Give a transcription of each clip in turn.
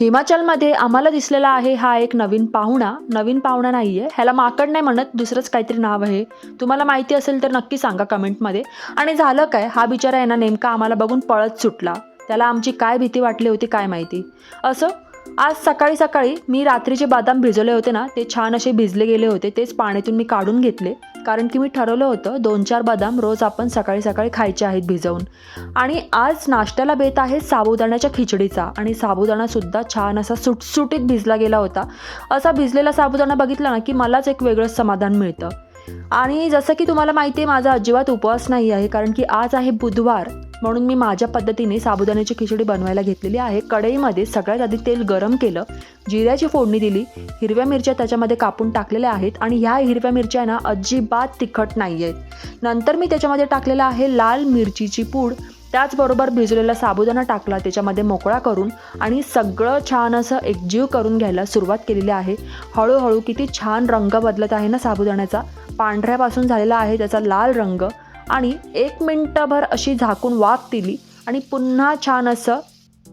हिमाचलमध्ये आम्हाला दिसलेला आहे हा एक नवीन पाहुणा. नवीन पाहुणा नाही आहे ह्याला माकड नाही म्हणत दुसरंच काहीतरी नाव आहे. तुम्हाला माहिती असेल तर नक्की सांगा कमेंटमध्ये. आणि झालं काय? हा बिचारा आहे ना नेमका आम्हाला बघून पळत सुटला. त्याला आमची काय भीती वाटली होती काय माहिती? असं आज सकाळी सकाळी मी रात्रीचे बदाम भिजवले होते ना ते छान असे भिजले गेले होते. तेच पाण्यातून मी काढून घेतले. कारण की मी ठरवलं होतं दोन चार बदाम रोज आपण सकाळी सकाळी खायचे आहेत भिजवून. आणि आज नाश्त्याला बेत आहे साबुदाण्याच्या खिचडीचा. आणि साबुदाणासुद्धा छान असा सुटसुटीत भिजला गेला होता. असा भिजलेला साबुदाणा बघितला ना की मलाच एक वेगळंच समाधान मिळतं. आणि जसं की तुम्हाला माहिती आहे माझा अजिबात उपवास नाही आहे कारण की आज आहे बुधवार. म्हणून मी माझ्या पद्धतीने साबुदाण्याची खिचडी बनवायला घेतलेली आहे. कढईमध्ये सगळ्यात आधी तेल गरम केलं जिऱ्याची फोडणी दिली हिरव्या मिरच्या त्याच्यामध्ये कापून टाकलेल्या आहेत आणि ह्या हिरव्या मिरच्या ना अजिबात तिखट नाही आहेत नंतर मी त्याच्यामध्ये टाकलेलं आहे लाल मिरचीची पूड त्याचबरोबर भिजलेला साबुदाणा टाकला त्याच्यामध्ये मोकळा करून आणि सगळं छान असं एकजीव करून घ्यायला सुरुवात केलेली आहे. हळूहळू किती छान रंग बदलत आहे ना साबुदाण्याचा. पांढऱ्यापासून झालेला आहे त्याचा लाल रंग. आणि एक मिनटंभर अशी झाकून वाफ दिली आणि पुन्हा छान असं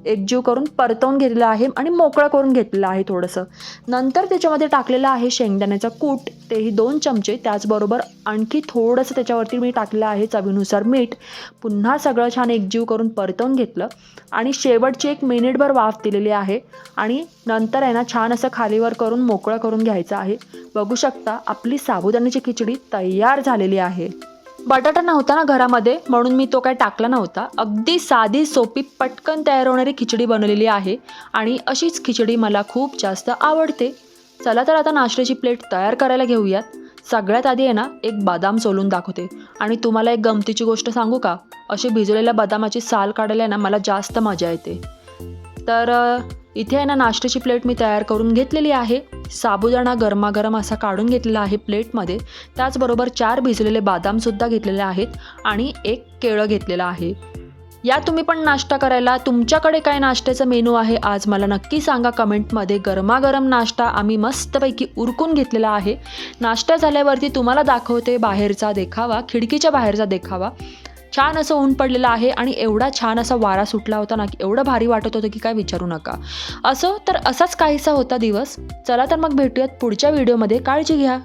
एकजीव करून परतवून घेतलेलं आहे आणि मोकळं करून घेतलेलं आहे थोडंसं. नंतर त्याच्यामध्ये टाकलेलं आहे शेंगदाण्याचं कूट. तेही दोन चमचे. त्याचबरोबर आणखी थोडंसं त्याच्यावरती मी टाकलेलं आहे चवीनुसार मीठ. पुन्हा सगळं छान एकजीव करून परतवून घेतलं आणि शेवटची एक मिनिटभर वाफ दिलेली आहे आणि नंतर आहे ना छान असं खालीवर करून मोकळं करून घ्यायचं आहे. बघू शकता आपली साबुदाण्याची खिचडी तयार झालेली आहे. बटाटा नव्हता ना घरामध्ये म्हणून मी तो काय टाकला नव्हता. अगदी साधी सोपी पटकन तयार होणारी खिचडी बनवलेली आहे आणि अशीच खिचडी मला खूप जास्त आवडते. चला तर आता नाश्त्याची प्लेट तयार करायला घेऊयात. सगळ्यात आधी आहे ना एक बदाम सोलून दाखवते. आणि तुम्हाला एक गमतीची गोष्ट सांगू का? अशी भिजवलेल्या बदामाची साल काढायला आहे ना मला जास्त मजा येते. तर इथे आहे ना नाश्त्याची प्लेट मी तयार करून घेतलेली आहे. साबुदाणा गरमागरम असा काढून घेतलेला आहे प्लेटमध्ये. त्याचबरोबर चार भिजलेले बदामसुद्धा घेतलेले आहेत आणि एक केळं घेतलेलं आहे. या तुम्ही पण नाश्ता करायला. तुमच्याकडे काय नाश्त्याचं मेनू आहे आज मला नक्की सांगा. कमेंटमध्ये गरमागरम नाश्ता आम्ही मस्तपैकी उरकून घेतलेला आहे. नाश्ता झाल्यावरती तुम्हाला दाखवते बाहेरचा देखावा खिडकीच्या बाहेरचा देखावा. छान असं ऊन पडलेलं आहे आणि एवढा छान असा वारा सुटला होता ना की एवढं भारी वाटत होतं की काय विचारू नका. असं तर असाच काहीसा होता दिवस. चला तर मग भेटूयात पुढच्या व्हिडिओमध्ये. काळजी घ्या.